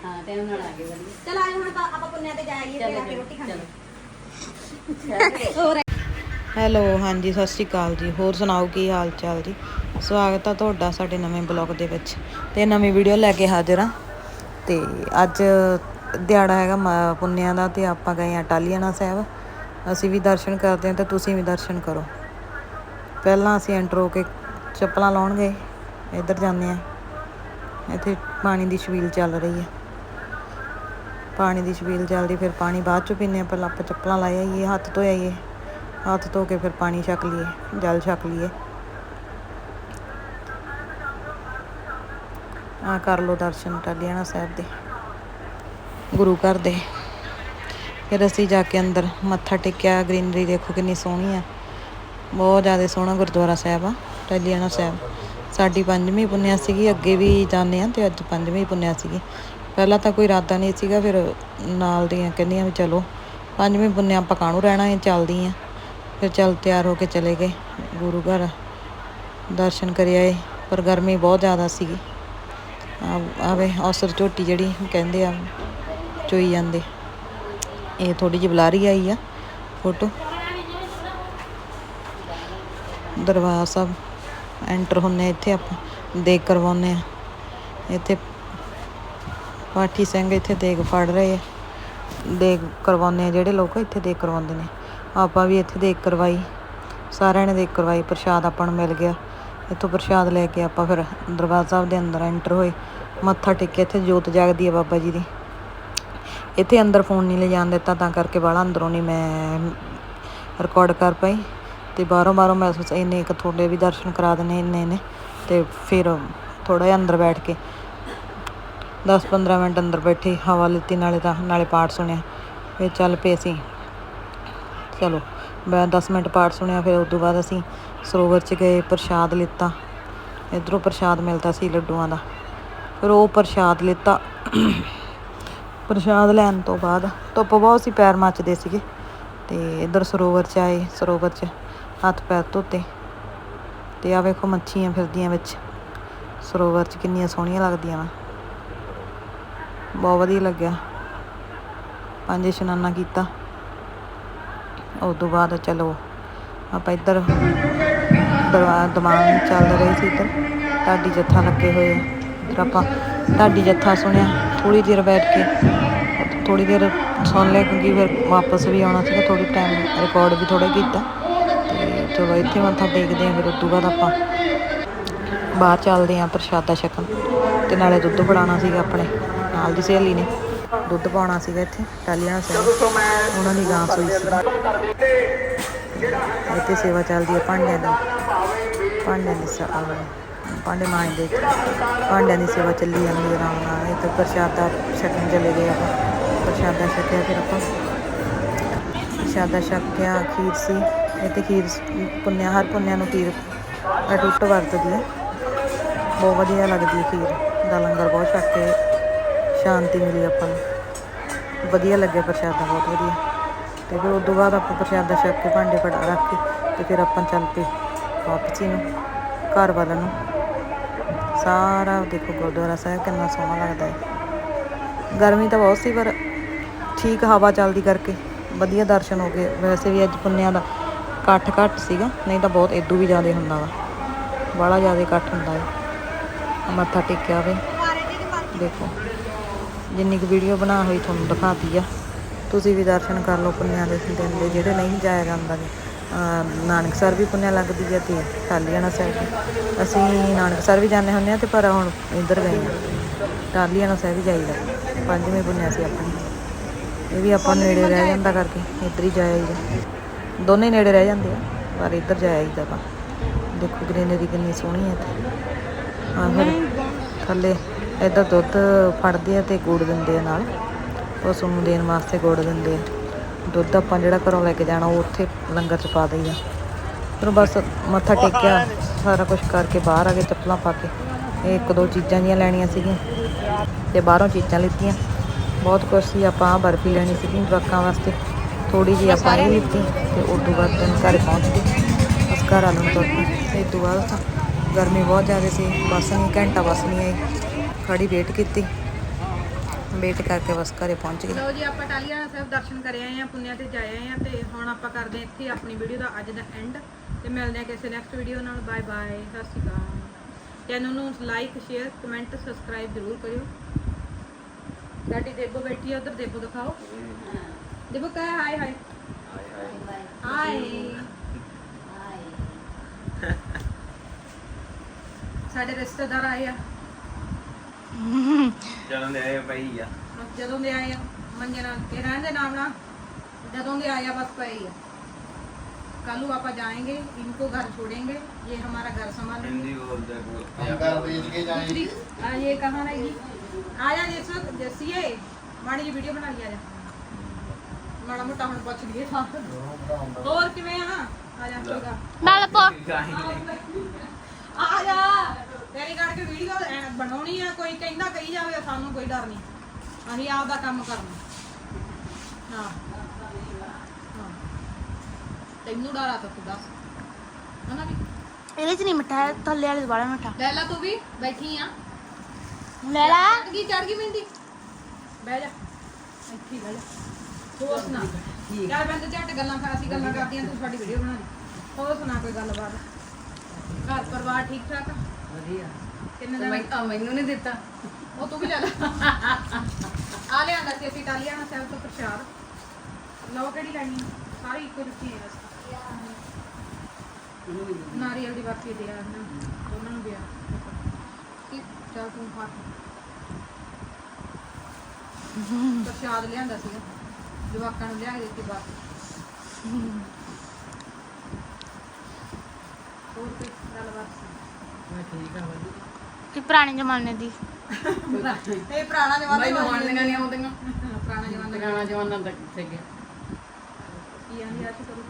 Time ਨਾਲ ਆ ਗਏ ਹੈ ਹਾਂ ਟਾਈਮ ਨਾਲ ਆ ਗਏ ਵਧੀਆ ਚਲ ਆਏ ਹੁਣ ਆਪਾਂ ਆਪਾਂ ਪੁੰਨਿਆ ਤੇ ਜਾਈਏ ਫਿਰ ਆ ਕੇ ਰੋਟੀ ਖਾਣੀ ਚਲੋ ਹੋਰ ਹੈਲੋ ਹਾਂਜੀ ਸਤਿ ਸ਼੍ਰੀ ਅਕਾਲ ਜੀ। ਹੋਰ ਸੁਣਾਓ ਕੀ ਹਾਲ ਚਾਲ ਜੀ? ਸਵਾਗਤ ਆ ਤੁਹਾਡਾ ਸਾਡੇ ਨਵੇਂ ਬਲੌਗ ਦੇ ਵਿੱਚ। ਤੇ ਨਵੀਂ ਵੀਡੀਓ ਲੈ ਕੇ ਹਾਜ਼ਰ ਆ। ਤੇ ਅੱਜ ਦਿਹਾੜਾ ਹੈਗਾ ਮ- ਪੁੰਨਿਆਂ ਦਾ ਤੇ ਆਪਾਂ ਗਏ ਆ ਟਾਲੀਆਣਾ ਸਾਹਿਬ। ਅਸੀਂ ਵੀ ਦਰਸ਼ਨ ਕਰਦੇ ਹਾਂ ਤੇ ਤੁਸੀਂ ਵੀ ਦਰਸ਼ਨ ਕਰੋ। ਪਹਿਲਾਂ ਅਸੀਂ ਐਂਟਰ ਹੋ ਕੇ ਚੱਪਲਾਂ ਲਾਉਣ ਗਏ। ਇੱਧਰ ਜਾਂਦੇ ਆ ਇੱਥੇ ਪਾਣੀ ਦੀ ਛਬੀਲ ਚੱਲ ਰਹੀ ਹੈ। ਪਾਣੀ ਦੀ ਛਬੀਲ ਚੱਲਦੀ ਫਿਰ ਪਾਣੀ ਬਾਅਦ ਚੋਂ ਪੀਂਦੇ ਆ ਪਹਿਲਾਂ ਆਪਾਂ ਚੱਪਲਾਂ ਲਾਏ ਆਈਏ, ਹੱਥ ਧੋਏ ਆਈਏ। ਹੱਥ ਧੋ ਕੇ ਫਿਰ ਪਾਣੀ ਛਕ ਲਈਏ, ਜਲ ਛਕ ਲਈਏ। ਆ ਕਰ ਲੋ ਦਰਸ਼ਨ ਟਾਲੀਆਣਾ ਸਾਹਿਬ ਦੇ, ਗੁਰੂ ਘਰ ਦੇ। ਫਿਰ ਅਸੀਂ ਜਾ ਕੇ ਅੰਦਰ ਮੱਥਾ ਟੇਕਿਆ, ਗ੍ਰੀਨਰੀ ਦੇਖੋ ਕਿੰਨੀ ਸੋਹਣੀ ਆ। ਬਹੁਤ ਜ਼ਿਆਦਾ ਸੋਹਣਾ ਗੁਰਦੁਆਰਾ ਸਾਹਿਬ ਆ ਟਾਲੀਆਣਾ ਸਾਹਿਬ। ਸਾਡੀ ਪੰਜਵੀਂ ਪੁੰਨਿਆ ਸੀਗੀ, ਅੱਗੇ ਵੀ ਜਾਂਦੇ ਆ ਤੇ ਅੱਜ ਪੰਜਵੀਂ ਪੁੰਨਿਆ ਸੀਗੀ। ਪਹਿਲਾਂ ਤਾਂ ਕੋਈ ਇਰਾਦਾ ਨਹੀਂ ਸੀਗਾ, ਫਿਰ ਨਾਲ ਦੀਆਂ ਕਹਿੰਦੀਆਂ ਵੀ ਚਲੋ। ਪੰਜਵੇਂ ਬੰਨੇ ਆਪਾਂ ਕਾਹਨੂੰ ਰਹਿਣਾ ਹੈ ਚੱਲਦੀ ਆ ਫਿਰ ਚੱਲ ਤਿਆਰ ਹੋ ਕੇ ਚਲੇ ਗਏ, ਗੁਰੂ ਘਰ। ਦਰਸ਼ਨ ਕਰ ਆਏ, ਪਰ ਗਰਮੀ ਬਹੁਤ ਜ਼ਿਆਦਾ ਸੀਗੀ। ਆਵੇ ਔਸਰ ਝੋਟੀ ਜਿਹੜੀ ਕਹਿੰਦੇ ਆ, ਚੋਈ ਜਾਂਦੇ। ਇਹ ਥੋੜੀ ਜਿਹੀ ਬਲਾਰੀ ਆਈ ਆ, ਫੋਟੋ। ਦਰਬਾਰ ਸਾਹਿਬ, ਐਂਟਰ ਹੁੰਨੇ ਇੱਥੇ ਆਪਾਂ, ਦੇਖ ਕਰਵਾਉਂਦੇ ਆ। ਇੱਥੇ ਪਾਠੀ ਸਿੰਘ ਇੱਥੇ ਦੇਗ ਫੜ ਰਹੇ ਆ। ਦੇਗ ਕਰਵਾਉਂਦੇ ਆ, ਜਿਹੜੇ ਲੋਕ ਇੱਥੇ ਦੇਗ ਕਰਵਾਉਂਦੇ ਨੇ। ਆਪਾਂ ਵੀ ਇੱਥੇ ਦੇਗ ਕਰਵਾਈ। ਸਾਰਿਆਂ ਨੇ ਦੇਗ ਕਰਵਾਈ, ਪ੍ਰਸ਼ਾਦ ਆਪਾਂ ਨੂੰ ਮਿਲ ਗਿਆ। ਇੱਥੋਂ ਪ੍ਰਸ਼ਾਦ ਲੈ ਕੇ ਆਪਾਂ ਫਿਰ ਦਰਬਾਰ ਸਾਹਿਬ ਦੇ ਅੰਦਰ ਐਂਟਰ ਹੋਏ। ਮੱਥਾ ਟੇਕਿਆ ਇੱਥੇ ਜੋਤ ਜਗਦੀ ਹੈ ਬਾਬਾ ਜੀ ਦੀ। ਇੱਥੇ ਅੰਦਰ ਫੋਨ ਨਹੀਂ ਲੈ ਜਾਣ ਦਿੱਤਾ, ਤਾਂ ਕਰਕੇ ਬਾਹਲਾ ਅੰਦਰੋਂ ਨਹੀਂ ਮੈਂ ਰਿਕਾਰਡ ਕਰ ਪਾਈ। ਤੇ ਬਾਹਰੋਂ ਬਾਹਰੋਂ ਮੈਂ ਸੋਚ ਇੰਨੇ ਇੱਕ ਤੁਹਾਡੇ ਵੀ ਦਰਸ਼ਨ ਕਰਾ ਦੇਣੇ ਇੰਨੇ ਨੇ ਤੇ ਫਿਰ ਥੋੜਾ ਜਿਹਾ ਅੰਦਰ ਬੈਠ ਕੇ 10-15 ਮਿੰਟ ਅੰਦਰ ਬੈਠੇ, ਹਵਾ ਲਿੱਤੀ ਨਾਲੇ ਤਾਂ, ਨਾਲੇ ਪਾਠ ਸੁਣਿਆ। ਫਿਰ ਚੱਲ ਪਏ ਅਸੀਂ। ਚਲੋ, ਮੈਂ 10 ਮਿੰਟ ਪਾਠ ਸੁਣਿਆ, ਫਿਰ ਉਸ ਤੋਂ ਬਾਅਦ ਅਸੀਂ ਸਰੋਵਰ 'ਚ ਗਏ, ਪ੍ਰਸ਼ਾਦ ਲਿੱਤਾ। ਇਧਰੋਂ ਪ੍ਰਸ਼ਾਦ ਮਿਲਦਾ ਸੀ ਲੱਡੂਆਂ ਦਾ। ਫਿਰ ਉਹ ਪ੍ਰਸ਼ਾਦ ਲਿੱਤਾ। ਪ੍ਰਸ਼ਾਦ ਲੈਣ ਤੋਂ ਬਾਅਦ ਧੁੱਪ ਬਹੁਤ ਸੀ, ਪੈਰ ਮੱਚਦੇ ਸੀਗੇ। ਤੇ ਇਧਰ ਸਰੋਵਰ 'ਚ ਆਏ, ਸਰੋਵਰ 'ਚ ਹੱਥ ਪੈਰ ਧੋਤੇ। ਤੇ ਆ ਵੇਖੋ ਮੱਛੀਆਂ ਫਿਰਦੀਆਂ ਵਿੱਚ। ਸਰੋਵਰ 'ਚ ਕਿੰਨੀਆਂ ਸੋਹਣੀਆਂ ਲੱਗਦੀਆਂ ਵਾ। ਬਹੁਤ ਵਧੀਆ ਲੱਗਿਆ। ਪੰਜ ਇਸ਼ਨਾਨਾ ਕੀਤਾ। ਉਸ ਤੋਂ ਬਾਅਦ ਚਲੋ ਆਪਾਂ ਇੱਧਰ ਦਰਬਾਰ ਦਿਮਾਗ ਚੱਲ ਰਹੀ ਸੀ ਇੱਧਰ। ਢਾਡੀ ਜੱਥਾ ਲੱਗੇ ਹੋਏ ਆ। ਫਿਰ ਆਪਾਂ ਢਾਡੀ ਜੱਥਾ ਸੁਣਿਆ। ਥੋੜੀ ਦੇਰ ਬੈਠ ਕੇ ਥੋੜੀ ਦੇਰ ਸੁਣ ਲਿਆ ਕਿਉਂਕਿ ਫਿਰ ਵਾਪਸ ਵੀ ਆਉਣਾ ਸੀਗਾ। ਥੋੜੀ ਟਾਈਮ ਰਿਕਾਰਡ ਵੀ ਥੋੜਾ ਕੀਤਾ। ਤੇ ਚਲੋ ਇੱਥੇ ਮੱਥਾ ਟੇਕਦੇ ਆ ਫਿਰ ਉਸ ਤੋਂ ਬਾਅਦ ਆਪਾਂ ਬਾਹਰ ਚੱਲਦੇ ਆ ਪ੍ਰਸ਼ਾਦਾ ਛਕਣ। ਤੇ ਨਾਲੇ ਦੁੱਧ ਫੜਾਉਣਾ ਸੀਗਾ ਆਪਣੇ। ਨਾਲ ਦੀ ਸਹੇਲੀ ਨੇ। ਦੁੱਧ ਪਾਉਣਾ ਸੀਗਾ ਇੱਥੇ ਟਾਲੀਆਂ ਸੀ ਉਹਨਾਂ ਦੀ ਗਾਂ ਸੂਈ ਸੀ। ਇੱਥੇ ਸੇਵਾ ਚੱਲਦੀ ਹੈ ਭਾਂਡਿਆਂ ਦੀ। ਭਾਂਡਿਆਂ ਦੀ ਸੇਵਾ ਭਾਂਡੇ ਮਾਂਜਦੇ ਇੱਥੇ। ਭਾਂਡਿਆਂ ਦੀ ਸੇਵਾ ਚੱਲੀ ਜਾਂਦੀ ਹੈ ਆਰਾਮ ਨਾਲ। ਇੱਥੇ ਪ੍ਰਸ਼ਾਦਾ ਛਕਣ ਚਲੇ ਗਏ ਆਪਾਂ। ਪ੍ਰਸ਼ਾਦਾ ਛਕਿਆ ਫਿਰ ਆਪਾਂ। ਪ੍ਰਸ਼ਾਦਾ ਛਕਿਆ, ਖੀਰ ਸੀ। ਇੱਥੇ ਖੀਰ ਸ- ਪੁੰਨਿਆ, ਹਰ ਪੁੰਨਿਆ ਨੂੰ ਖੀਰ ਅਟੁੱਟ ਵਰਤਦੀ ਹੈ ਬਹੁਤ ਵਧੀਆ ਲੱਗਦੀ ਹੈ ਖੀਰ। ਦਾ ਲੰਗਰ ਬਹੁਤ ਛੱਕ ਕੇ ਸ਼ਾਂਤੀ ਮਿਲੀ ਆਪਾਂ ਨੂੰ। ਵਧੀਆ ਲੱਗਿਆ ਪ੍ਰਸ਼ਾਦਾ, ਬਹੁਤ ਵਧੀਆ। ਤੇ ਫਿਰ ਉਸ ਤੋਂ ਬਾਅਦ ਆਪਾਂ ਪ੍ਰਸ਼ਾਦਾ ਛਕ ਕੇ ਭਾਂਡੇ ਫੜਾ ਰੱਖ ਕੇ ਤੇ ਫਿਰ ਆਪਾਂ ਚੱਲ ਪਏ ਵਾਪਸੀ ਨੂੰ, ਘਰ ਵੱਲ ਨੂੰ। ਸਾਰਾ ਦੇਖੋ ਗੁਰਦੁਆਰਾ ਸਾਹਿਬ ਕਿੰਨਾ ਸੋਹਣਾ ਲੱਗਦਾ ਹੈ। ਗਰਮੀ ਤਾਂ ਬਹੁਤ ਸੀ ਪਰ ਠੀਕ ਹਵਾ ਚੱਲਦੀ ਕਰਕੇ ਵਧੀਆ ਦਰਸ਼ਨ ਹੋ ਗਏ। ਵੈਸੇ ਵੀ ਅੱਜ ਪੁੰਨਿਆਂ ਦਾ ਇਕੱਠ ਘੱਟ ਸੀਗਾ, ਨਹੀਂ ਤਾਂ ਬਹੁਤ ਇਦੋਂ ਵੀ ਜ਼ਿਆਦਾ ਹੁੰਦਾ ਵਾ। ਬੜਾ ਜ਼ਿਆਦਾ ਇਕੱਠ ਹੁੰਦਾ ਹੈ। ਮੱਥਾ ਟੇਕਿਆ ਵੇ। ਦੇਖੋ। ਜਿੰਨੀ ਕੁ ਵੀਡੀਓ ਬਣਾ ਹੋਈ ਤੁਹਾਨੂੰ ਦਿਖਾਤੀ ਆ। ਤੁਸੀਂ ਵੀ ਦਰਸ਼ਨ ਕਰ ਲਓ ਪੁੰਨਿਆਂ ਦੇ ਦਿਨ ਦੇ, ਜਿਹੜੇ ਨਹੀਂ ਜਾਇਆ ਜਾਂਦਾ ਜੀ ਅਹ ਨਾਨਕਸਰ ਵੀ ਪੁੰਨਿਆ ਲੱਗਦੀ ਹੈ ਤੇ ਟਾਲੀਆਣਾ ਸਾਹਿਬ ਵੀ। ਅਸੀਂ ਨਾਨਕਸਰ ਵੀ ਜਾਂਦੇ ਹੁੰਦੇ ਆ ਤੇ ਪਰ ਹੁਣ ਇੱਧਰ ਗਏ ਆ। ਟਾਲੀਆਣਾ ਸਾਹਿਬ ਵੀ ਜਾਈਦਾ। ਪੰਜਵੇਂ ਪੁੰਨਿਆ ਸੀ ਆਪਣੀ ਇਹ ਵੀ ਆਪਾਂ ਨੇੜੇ ਰਹਿ ਜਾਂਦਾ ਕਰਕੇ ਇੱਧਰ ਹੀ ਜਾਇਆ ਜੀ ਦੋਨੇ ਨੇੜੇ ਰਹਿ ਜਾਂਦੇ ਆ, ਪਰ ਇੱਧਰ ਜਾਇਆ ਜੀ ਤਾਂ ਦੇਖੋ ਗ੍ਰੀਨਰੀ ਕਿੰਨੀ ਸੋਹਣੀ ਹੈ ਇੱਥੇ। ਹਾਂ ਫਿਰ ਥੱਲੇ ਇੱਧਰ ਦੁੱਧ ਫੜਦੇ ਆ ਤੇ ਗੁੜ ਦਿੰਦੇ ਆ ਨਾਲ। ਉਸ ਨੂੰ ਦੇਣ ਵਾਸਤੇ ਗੁੜ ਦਿੰਦੇ ਆ। ਦੁੱਧ ਆਪਾਂ ਜਿਹੜਾ ਘਰੋਂ ਲੈ ਕੇ ਜਾਣਾ, ਉਹ ਉੱਥੇ ਲੰਗਰ ਚ ਪਾ ਦਈਦਾ। ਫਿਰ ਬਸ ਮੱਥਾ ਟੇਕਿਆ, ਸਾਰਾ ਕੁਝ ਕਰਕੇ ਬਾਹਰ ਆ ਕੇ ਚੱਪਲਾਂ ਪਾ ਕੇ। ਇਹ ਇੱਕ ਦੋ ਚੀਜ਼ਾਂ ਜੀਆਂ ਲੈਣੀਆਂ ਸੀਗੀਆਂ ਤੇ ਬਾਹਰੋਂ ਚੀਜ਼ਾਂ ਲਿੱਤੀਆਂ। ਬਹੁਤ ਕੁਛ ਸੀ, ਆਪਾਂ ਬਰਫੀ ਲੈਣੀ ਸੀਗੀ ਜਵਾਕਾਂ ਵਾਸਤੇ। ਥੋੜੀ ਜਿਹੀ ਆਪਾਂ ਇਹ ਲਿੱਤੀ ਤੇ ਉਸ ਤੋਂ ਬਾਅਦ ਦਿਨ ਘਰ ਪਹੁੰਚ ਗਏ। ਬਸ ਘਰ ਆਲੂ ਤੋਂ ਤੇ ਤੋਂ ਬਾਅਦ ਗਰਮੀ ਬਹੁਤ ਜ਼ਿਆਦਾ ਸੀ, ਬੱਸ ਨਹੀਂ ਘੰਟਾ ਬੱਸ ਨਹੀਂ ਆਈ। ਖੜੀ ਵੇਟ ਕੀਤੀ। ਵੇਟ ਕਰਕੇ ਬਸ ਘਰੇ ਪਹੁੰਚ ਗਏ। ਲਓ ਜੀ ਆਪਾਂ ਟਾਲੀਆਂ ਸਾਹਿਬ ਦਰਸ਼ਨ ਕਰ ਆਏ ਆ ਪੁੰਨਿਆ ਤੇ ਜਾ ਆਏ ਆ ਤੇ ਹੁਣ ਆਪਾਂ ਕਰਦੇ ਇੱਥੇ ਆਪਣੀ ਵੀਡੀਓ ਦਾ ਅੱਜ ਦਾ ਐਂਡ ਤੇ ਮਿਲਦੇ ਹਾਂ ਕਿਸੇ ਨੈਕਸਟ ਵੀਡੀਓ ਨਾਲ। ਬਾਏ ਬਾਏ ਸਤਿ ਸ਼੍ਰੀ ਅਕਾਲ। ਚੈਨਲ ਨੂੰ ਲਾਈਕ ਸ਼ੇਅਰ ਕਮੈਂਟ ਸਬਸਕ੍ਰਾਈਬ ਜ਼ਰੂਰ ਕਰਿਓ। ਸਾਡੀ ਦੇਬੋ ਬੈਠੀ ਆ ਉਧਰ ਦੇਬੋ ਦਿਖਾਓ। ਦੇਬੋ ਕਹ ਹਾਈ ਹਾਈ ਹਾਈ ਸਾਡੇ ਰਿਸ਼ਤੇਦਾਰ ਆਏ ਆ। ਜਨਮ ਦੇ ਆਏ ਪਈ ਆ ਜਦੋਂ ਦੇ ਆਏ ਆ ਮੰਜੇ ਨਾਲ ਇਹ ਰਹਿਣ ਦੇ ਨਾਮ ਨਾਲ ਜਦੋਂ ਦੇ आया बस पे ही है कल आप जाएंगे इनको घर छोड़ेंगे ये हमारा घर संभालेंगे ਹਿੰਦੀ ਬੋਲਦੇ ਬੋਲ हम घर बेच के जाएंगे दूसरी आ, ये कहाँ रहेगी आजा जिस वक्त जैसी है माड़ी जी वीडियो बना लिया जा माड़ा मोटा हम पुछ लिए था और किवें हाँ आजा कोई गल ਨਾਲ ਪੋ ਆ ਜਾ ਤੇਰੀ ਕਰਕੇ ਵੀਡੀਓ ਬਣਾਉਣੀ ਆ ਕੋਈ ਕਹਿੰਦਾ ਕਹੀ ਜਾਵੇ ਸਾਨੂੰ ਕੋਈ ਡਰ ਨਹੀਂ। ਅਸੀਂ ਆਪਦਾ ਕੰਮ ਕਰਨਾ। ਹਾਂ। ਹਾਂ। ਤੈਨੂੰ ਡਰ ਆ ਤਾਂ ਤੂੰ ਦੱਸ। ਹਨਾ ਵੀ? ਇਹਦੇ ਚ ਨਹੀਂ ਮਿੱਠਾ ਹੈ ਥੱਲੇ ਵਾਲੇ ਵਾਲਾ ਮਿੱਠਾ। ਲੈ ਲਾ ਤੂੰ ਵੀ ਬੈਠੀ ਆ। ਲੈ ਲਾ। ਚੜ ਗਈ ਚੜ ਗਈ ਮਹਿੰਦੀ। ਬਹਿ ਜਾ। ਇੱਥੇ ਹੀ ਬਹਿ ਜਾ। ਹੋਰ ਸੁਣਾ। ਯਾਰ ਮੈਂ ਤਾਂ ਝੱਟ ਗੱਲਾਂ ਕਰ ਅਸੀਂ ਗੱਲਾਂ ਕਰਦੀਆਂ ਤੂੰ ਸਾਡੀ ਵੀਡੀਓ ਬਣਾ ਲਈ ਹੋਰ ਸੁਣਾ ਕੋਈ ਗੱਲਬਾਤ? ਘਰ ਪਰਿਵਾਰ ਠੀਕ ਠਾਕ ਆ? ਵਧੀਆ। ਕਿੰਨੇ ਤੇ ਦਿਨ ਮੈਂ ਆ ਮੈਨੂੰ ਨਹੀਂ ਦਿੱਤਾ। ਉਹ ਤੂੰ ਵੀ ਲੈ ਲੈ। ਆ ਲਿਆਂਦਾ ਸੀ ਅਸੀਂ ਇਟਾਲੀਆਨਾ ਸਾਹਿਬ ਤੋਂ ਪ੍ਰਸ਼ਾਦ। ਲਓ ਕਿਹੜੀ ਲੈਣੀ ਆ? ਸਾਰੀ ਇੱਕੋ ਜਿਹੀ ਹੈ ਮੈਨੂੰ ਵੀ ਦਿੱਤਾ। ਨਾਰੀਅਲ ਦੀ ਬਾਕੀ ਦੇ ਆ ਨਾ ਉਹਨਾਂ ਨੂੰ ਦਿਆ ਕੀ? ਚੱਲ ਤੂੰ ਖਾ। ਪ੍ਰਸ਼ਾਦ ਲਿਆਂਦਾ ਸੀਗਾ ਜਵਾਕਾਂ ਨੂੰ ਲਿਆ ਕੇ ਦਿੱਤੀ ਬਾਕੀ ਹੋਰ ਕੋਈ ਗੱਲਬਾਤ? ਮੈਂ ਠੀਕ ਆ ਵਧੀਆ ਕਿ ਪੁਰਾਣੇ ਜ਼ਮਾਨੇ ਦੀ। ਇਹ ਪੁਰਾਣਾ ਜਮਾਨਾ ਮੈਨੂੰ ਮੰਨਦੀਆਂ ਨਹੀਂ। ਆਉਂਦੀਆਂ। ਪੁਰਾਣਾ ਜਮਾਨਾ। ਪੁਰਾਣਾ ਜਮਾਨਾ ਤੱਕ ਕਿੱਥੇ ਗਿਆ? ਕੀ ਆਂਦੀ ਆ ਚ ਕਰੂ